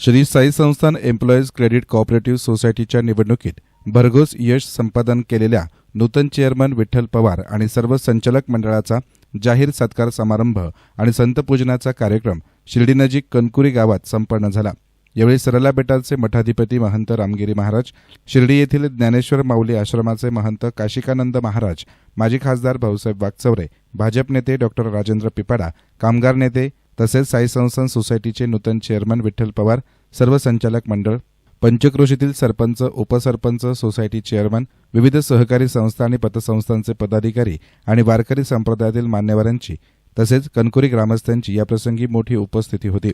श्री साई संस्थान employees credit cooperative सोसायटीच्या निवडणुकीत भरघोस यश संपादन केलेल्या नूतन चेअरमन विठ्ठल पवार आणि सर्व संचालक मंडळाचा जाहीर सत्कार समारंभ आणि संतपूजनाचा कार्यक्रम शिर्डीनजीक कनकुरी गावात संपन्न झाला. यावेळी सरला बेटाचे मठाधिपती महंत रामगिरी महाराज शिर्डी येथील ज्ञानेश्वर माऊली आश्रमाचे महंत काशिकानंद महाराज माजी खासदार भाऊसाहेब वागचौरे भाजप नेते डॉक्टर राजेंद्र पिपाडा कामगार नेते तसेच साई संस्थान सोसायटीचे नूतन चेअरमन विठ्ठल पवार सर्व संचालक मंडळ पंचक्रोशीतील सरपंच उपसरपंच सोसायटी चेअरमन विविध सहकारी संस्था आणि पतसंस्थांचे पदाधिकारी आणि वारकरी संप्रदायातील मान्यवरांची तसेच कणकुरी ग्रामस्थांची याप्रसंगी मोठी उपस्थिती होती.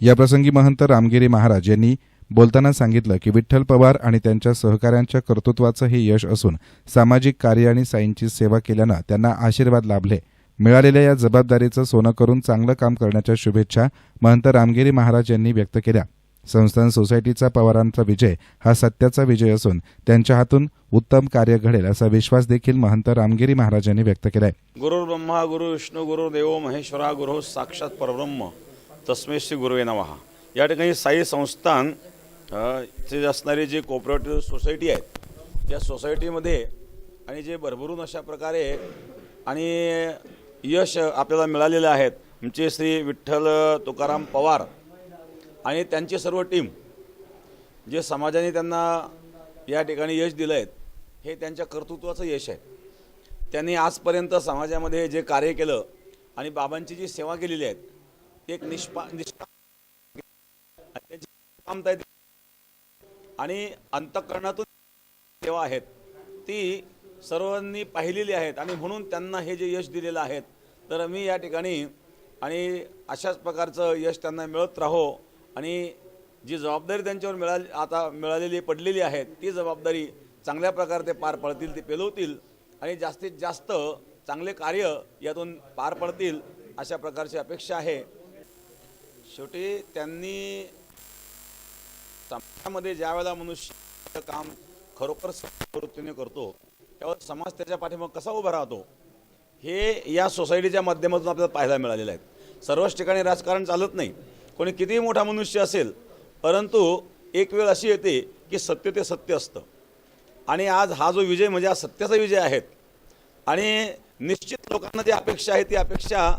याप्रसंगी महंत रामगिरी महाराज यांनी बोलताना सांगितलं की विठ्ठल पवार आणि त्यांच्या सहकाऱ्यांच्या कर्तृत्वाचं हे यश असून सामाजिक कार्य आणि साईंची सेवा केल्यानं त्यांना आशीर्वाद लाभले मिळालेल्या या जबाबदारीचं सोनं करून चांगलं काम करण्याच्या शुभेच्छा महंत रामगिरी महाराज यांनी व्यक्त केल्या. संस्थान सोसायटीचा पवारांचा विजय हा सत्याचा विजय असून त्यांच्या हातून उत्तम कार्य घडेल असा विश्वास देखील महंत रामगिरी महाराजांनी व्यक्त केलाय. गुरुर्ब्रह्मा गुरु विष्णू गुरुदेव महेश्वरा गुरु साक्षात परब्रह्म. तस्मे श्री गुरुवे नमहा या ठिकाणी साई संस्थान अ, असणारी जी कोऑपरेटिव्ह सोसायटी आहे त्या सोसायटीमध्ये आणि जे भरभरून अशा प्रकारे आणि यश आपल्याला मिळालेले आहेत. आमचे श्री विठ्ठल तुकाराम पवार आणि त्यांची सर्व टीम जे समाजाने त्यांना या ठिकाणी यश दिलं आहेत हे त्यांच्या कर्तृत्वाचं यश आहे. त्यांनी आजपर्यंत समाजामध्ये जे कार्य केलं आणि बाबांची जी सेवा केलेली आहे ती एक निष्पा निष्पा आणि अंतःकरणातून आणि अंतकरणातून सेवा आहेत ती सर्वांनी पाहिलेली आहेत आणि म्हणून त्यांना हे जे यश दिलेलं आहे तर मी या ठिकाणी आणि अशाच प्रकारचं यश त्यांना मिळत राहो आणि जी जबाबदारी त्यांच्यावर मिळाली आता मिळालेली पडलेली आहे ती जबाबदारी चांगल्या प्रकारे ते पार पडतील ते पेलवतील आणि जास्तीत जास्त चांगले कार्य यातून पार पडतील अशा प्रकारची अपेक्षा आहे. शेवटी त्यांनी समाजामध्ये ज्या वेळेला मनुष्य काम खरोखर वृत्तीने करतो त्यावर समाज त्याच्या पाठीमाग कसा उभा राहतो हे या सोसायटीच्या माध्यमातून आपल्याला पाहायला मिळालेलं आहे. सर्वच ठिकाणी राजकारण चालत नाही. कोणी कितीही मोठा मनुष्य असेल परंतु एक वेळ अशी येते की सत्य ते सत्य असतं. आणि आज हा जो विजय म्हणजे हा सत्याचा विजय आहेत आणि निश्चित लोकांना जी अपेक्षा आहे ती अपेक्षा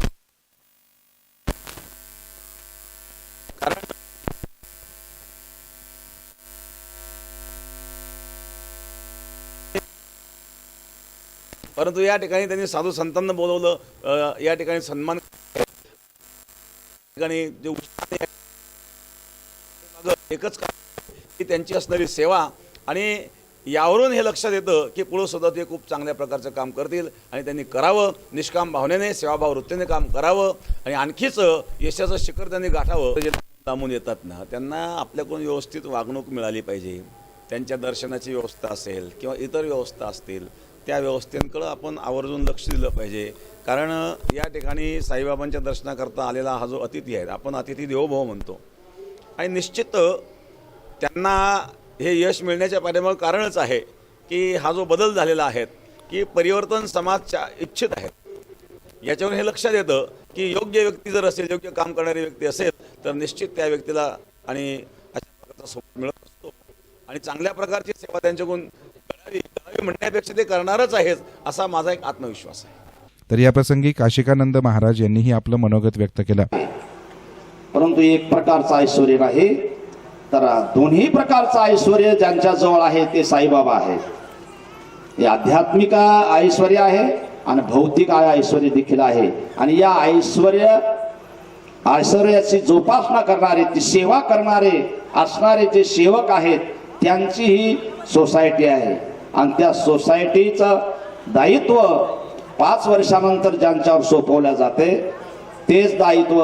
परंतु या ठिकाणी त्यांनी साधू संतांना बोलवलं या ठिकाणी सन्मान या ठिकाणी जे एकच की त्यांची असणारी सेवा आणि यावरून हे लक्षात येतं की पुढं सुद्धा ते खूप चांगल्या प्रकारचं काम करतील आणि त्यांनी करावं. निष्काम भावनेने सेवाभाव वृत्तीने काम करावं आणि आणखीच यशाचं शिखर त्यांनी गाठावं. जे लांबून येतात ना त्यांना आपल्याकडून व्यवस्थित वागणूक मिळाली पाहिजे. त्यांच्या दर्शनाची व्यवस्था असेल किंवा इतर व्यवस्था असतील त्या व्यवस्थेकडं आपण आवर्जून लक्ष दिलं पाहिजे. कारण या ठिकाणी साईबाबांच्या दर्शनाकरता आलेला हा जो अतिथी आहे आपण अतिथी देवोभाव म्हणतो. आणि निश्चित त्यांना हे यश मिळण्याच्या पाठीमागं कारणच आहे की हा जो बदल झालेला आहे की परिवर्तन समाजच्या इच्छित आहेत. याच्यावर हे लक्षात येतं की योग्य व्यक्ती जर असेल योग्य काम करणारी व्यक्ती असेल तर निश्चित त्या व्यक्तीला आणि अशा प्रकारचा सोबत मिळत असतो. आणि चांगल्या प्रकारची सेवा त्यांच्याकडून करावी म्हणण्यापेक्षा ते करणारच आहेत असा माझा एक आत्मविश्वास आहे. तर याप्रसंगी काशिकानंद महाराज यांनीही आपलं मनोगत व्यक्त केलं. परंतु एक प्रकारचं ऐश्वर आहे तर दोन्ही प्रकारचं ऐश्वर ज्यांच्या जवळ आहे ते साईबाबा आहेत. हे आध्यात्मिक ऐश्वर आहे आणि भौतिक ऐश्वर देखील आहे. आणि या ऐश्वर ऐश्वर्याची जोपासना करणारे ती सेवा करणारे असणारे जे सेवक आहेत त्यांची ही सोसायटी आहे. आणि त्या सोसायटीचं दायित्व पाच वर्षानंतर ज्यांच्यावर सोपवल्या जाते तेच दायित्व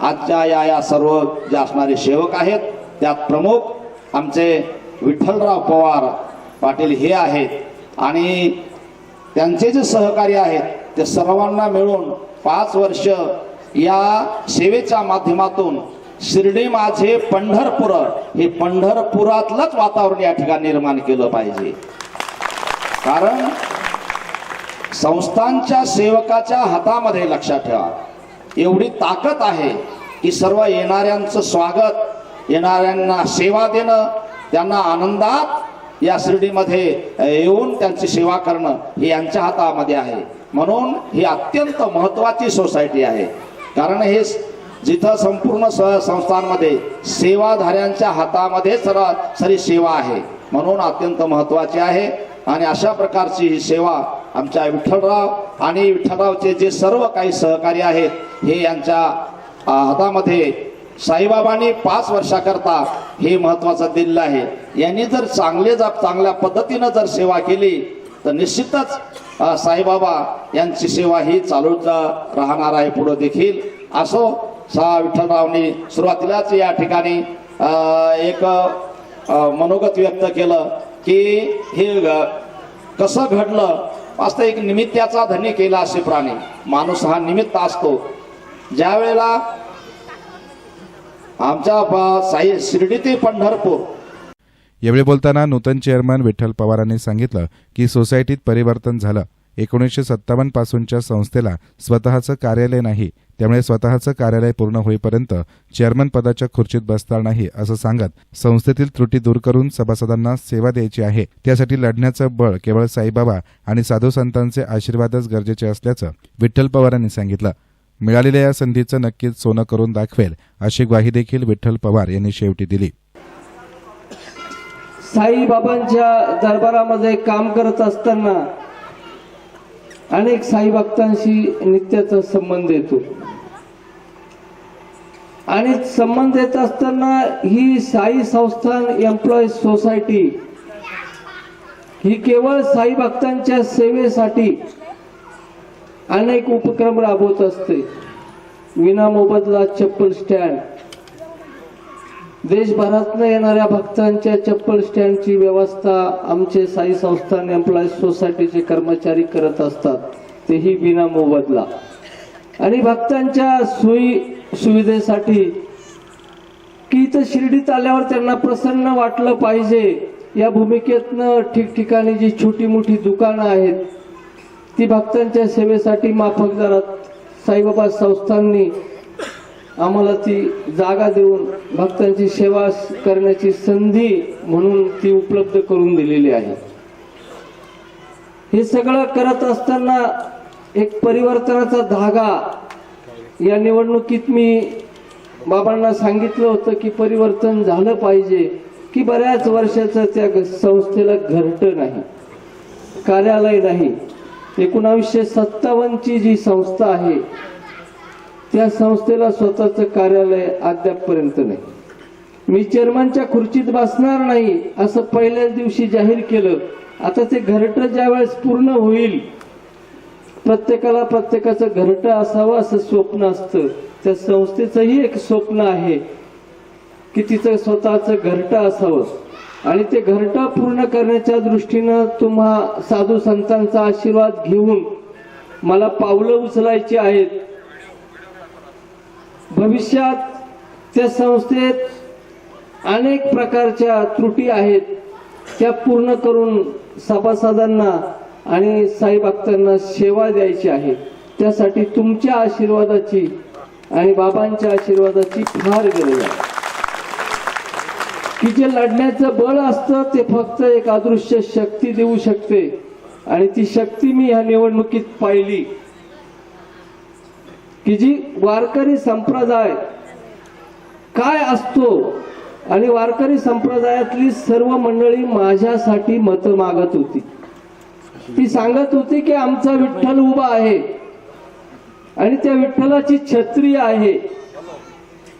आजच्या या या सर्व जे असणारे सेवक आहेत त्यात प्रमुख आमचे विठ्ठलराव पवार पाटील हे आहेत. आणि त्यांचे जे सहकारी आहेत ते सर्वांना मिळून पाच वर्ष या सेवेच्या माध्यमातून शिर्डी माझे पंढरपूर हे पंढरपुरातलंच वातावरण या ठिकाणी निर्माण केलं पाहिजे. कारण संस्थांच्या सेवकाच्या हातामध्ये लक्षात ठेवा. एवढी ताकद आहे की सर्व येणाऱ्यांचं स्वागत येणाऱ्यांना सेवा देणं त्यांना आनंदात या शिर्डीमध्ये येऊन त्यांची सेवा करणं हे यांच्या हातामध्ये आहे. म्हणून ही अत्यंत महत्वाची सोसायटी आहे. कारण हे जिथं संपूर्ण स- संस्थांमध्ये सेवाधाऱ्यांच्या हातामध्ये सर सरी सेवा आहे. म्हणून अत्यंत महत्वाची आहे. आणि अशा प्रकारची ही सेवा आमच्या विठ्ठलराव आणि विठ्ठलरावचे जे सर्व काही सहकारी आहेत हे यांच्या हातामध्ये साईबाबांनी पाच वर्षाकरता हे महत्वाचं दिलेलं आहे. यांनी जर चांगले जर चांगल्या पद्धतीनं जर सेवा केली तर निश्चितच साईबाबा यांची सेवा ही चालूच राहणार आहे पुढे देखील. असो सा विठ्ठलरावनी सुरुवातीलाच या ठिकाणी एक मनोगत व्यक्त केलं. की हे कसं घडलं? असं एक निमित्ताचा धनी केला असे प्राणी. माणूस हा निमित्त असतो. ज्या वेळेला आमच्या साई शिर्डी ते पंढरपूर. यावेळी बोलताना नूतन चेअरमन विठ्ठल पवारांनी सांगितलं की सोसायटीत परिवर्तन झालं. एकोणीसशे सत्तावन्न पासूनच्या संस्थेला स्वतःचं कार्यालय नाही त्यामुळे स्वतःचं कार्यालय पूर्ण होईपर्यंत चेअरमन पदाच्या खुर्चीत बसणार नाही असं सांगत संस्थेतील त्रुटी दूर करून सभासदांना सेवा द्यायची आहे. त्यासाठी लढण्याचं बळ केवळ साईबाबा आणि साधू संतांचे आशीर्वादच गरजेचे असल्याचं विठ्ठल पवारांनी सांगितलं. मिळालेल्या या संधीचं नक्कीच सोनं करून दाखवेल अशी ग्वाही देखील विठ्ठल पवार यांनी शेवटी दिली. साईबाबांच्या दरबारामध्ये काम करत असताना अनेक साई भक्तांशी नित्याचा संबंध येतो. आणि संबंध येत असताना ही साई संस्थान एम्प्लॉईज सोसायटी ही केवळ साई भक्तांच्या सेवेसाठी अनेक उपक्रम राबवत असते. विना मोबदला चप्पल स्टँड देशभरातनं येणाऱ्या भक्तांच्या चप्पल स्टँडची व्यवस्था आमचे साई संस्थान एम्प्लॉईज सोसायटीचे कर्मचारी करत असतात. तेही विना मोबदला. आणि भक्तांच्या सोयी सुविधेसाठी की इथं शिर्डीत आल्यावर त्यांना प्रसन्न वाटलं पाहिजे. या भूमिकेतनं ठिकठिकाणी जी छोटी मोठी दुकानं आहेत ती भक्तांच्या सेवेसाठी माफक दरात साईबाबा संस्थांनी आम्हाला ती जागा देऊन भक्तांची सेवा करण्याची संधी म्हणून ती उपलब्ध करून दिलेली आहे. हे सगळं करत असताना एक परिवर्तनाचा धागा या निवडणुकीत मी बाबांना सांगितलं होतं की परिवर्तन झालं पाहिजे की बऱ्याच वर्षाचं त्या संस्थेला घरटं नाही कार्यालय नाही. एकोणावीसशे सत्तावन्नची जी संस्था आहे त्या संस्थेला स्वतःचं कार्यालय अद्यापपर्यंत नाही. मी चेअरमनच्या खुर्चीत बसणार नाही असं पहिल्याच दिवशी जाहीर केलं. आता ते घरटं ज्यावेळेस पूर्ण होईल प्रत्येकाला प्रत्येकाचं घरटं असावं असं स्वप्न असतं. त्या संस्थेचंही एक स्वप्न आहे की तिचं स्वतःचं घरटं असावं. आणि ते घरटं पूर्ण करण्याच्या दृष्टीनं तुम्हा साधू संतांचा आशीर्वाद घेऊन मला पावलं उचलायची आहेत. भविष्यात त्या संस्थेत अनेक प्रकारच्या त्रुटी आहेत. त्या पूर्ण करून सभासदांना आणि साई भक्तांना सेवा द्यायची आहे. त्यासाठी तुमच्या आशीर्वादाची आणि बाबांच्या आशीर्वादाची फार गरज आहे. की जे लढण्याचं बळ असतं ते फक्त एक अदृश्य शक्ती देऊ शकते. आणि ती शक्ती मी ह्या निवडणुकीत पाहिली. की जी वारकरी संप्रदाय काय असतो आणि वारकरी संप्रदायातली सर्व मंडळी माझ्यासाठी मत मागत होती. ती सांगत होती की आमचा विठ्ठल उभा आहे आणि त्या विठ्ठलाची छत्री आहे.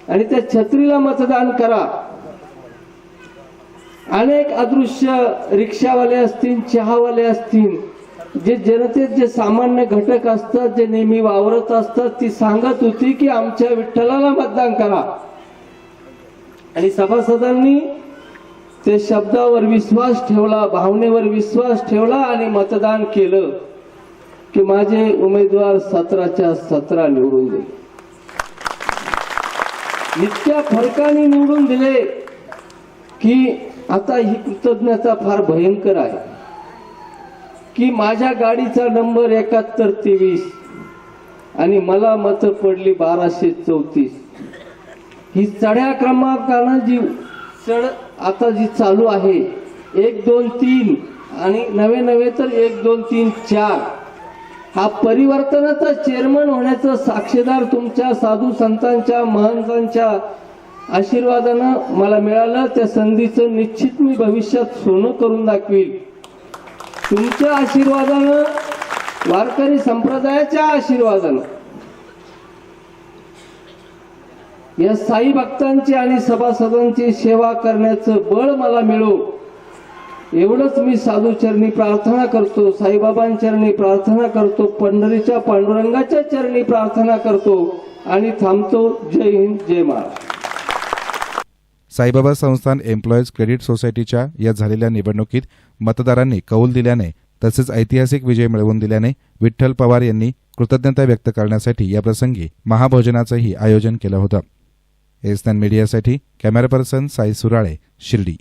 आणि त्या छत्रीला मतदान करा. अनेक अदृश्य रिक्षावाले असतील चहावाले असतील जे जनतेत जे सामान्य घटक असतात जे नेहमी वावरत असतात ती सांगत होती की आमच्या विठ्ठलाला मतदान करा. आणि सभासदांनी ते शब्दावर विश्वास ठेवला भावनेवर विश्वास ठेवला आणि मतदान केलं की माझे उमेदवार सतराच्या सतरा निवडून दिले इतक्या फरकाने निवडून दिले की आता ही कृतज्ञता फार भयंकर आहे. की माझ्या गाडीचा नंबर एकाहत्तर तेवीस आणि मला मतं पडली बाराशे चौतीस. ही चढ्या क्रमांकानं जी चढ आता जी चालू आहे एक दोन तीन आणि नवे नवे तर एक दोन तीन चार हा परिवर्तनाचा चेअरमन होण्याचं साक्षीदार तुमच्या साधू संतांच्या महंतांच्या आशीर्वादानं मला मिळालं. त्या संधीचं निश्चित मी भविष्यात सोनं करून दाखवील. तुमच्या आशीर्वादानं वारकरी संप्रदायाच्या आशीर्वादानं या साई भक्तांची आणि सभासदांची सेवा करण्याचं बळ मला मिळो एवढंच मी साधूचरणी प्रार्थना करतो साईबाबांचरणी प्रार्थना करतो पंढरीच्या पांडुरंगाच्या चरणी प्रार्थना करतो आणि थांबतो. जय हिंद जय महाराष्ट्र. साईबाबा संस्थान एम्प्लॉईज क्रेडिट सोसायटीच्या या झालेल्या निवडणुकीत मतदारांनी कौल दिल्याने तसेच ऐतिहासिक विजय मिळवून दिल्याने विठ्ठल पवार यांनी कृतज्ञता व्यक्त करण्यासाठी याप्रसंगी महाभोजनाचंही आयोजन केलं होतं. एस मीडियासाठी कॅमेरा पर्सन साई सुराळे शिर्डी.